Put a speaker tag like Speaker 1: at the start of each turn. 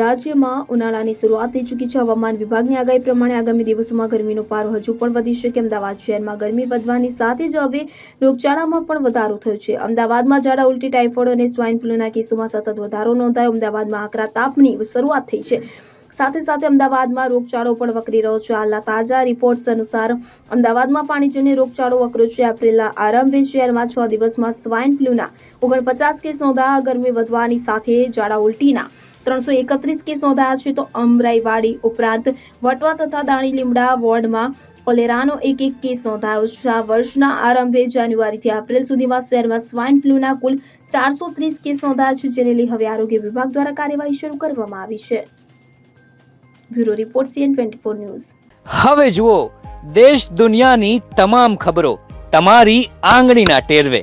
Speaker 1: રાજ્યમાં ઉનાળાની શરૂઆત થઈ ચૂકી છે. હવામાન વિભાગની આગાહી પ્રમાણે આગામી દિવસોમાં ગરમીનો પારો હજુ પણ વધી શકે. અમદાવાદ શહેરમાં ગરમી વધવાની સાથે જ હવે રોગચાળામાં પણ વધારો થયો છે. અમદાવાદમાં ઝાડા ઉલટી, ટાઇફોઇડ અને સ્વાઇન ફ્લૂના કેસોમાં સતત વધારો નોંધાયો. અમદાવાદમાં આકરા તાપની શરૂઆત થઈ છે. સાથે સાથે અમદાવાદમાં રોગચાળો પણ વકરી રહ્યો છે. હાલના તાજા રિપોર્ટ્સ અનુસાર અમદાવાદમાં પાણીજન્ય રોગચાળો વકર્યો છે. એપ્રિલના આરંભે શહેરમાં છ દિવસમાં સ્વાઇન ફ્લૂના ઓગણપચાસ કેસ નોંધાયા. ગરમી વધવાની સાથે ઝાડા ઉલટીના ત્રણસો એકત્રીસ કેસ નોંધાયા છે તો અમરાઈવાડી ઉપરાંત વટવા તથા દાણી લીમડા વોર્ડમાં કોલેરાનો એક એક કેસ નોંધાયો છે. આ વર્ષના આરંભે જાન્યુઆરીથી એપ્રિલ સુધીમાં શહેરમાં સ્વાઇન ફ્લૂના કુલ ચારસો ત્રીસ કેસ નોંધાયા છે, જેને લઈ હવે આરોગ્ય વિભાગ દ્વારા કાર્યવાહી શરૂ કરવામાં આવી છે. Bureau report CN twenty four news.
Speaker 2: હવે જુઓ, દેશ દુનિયાની તમામ ખબરો તમારી આંગળીના ટેરવે.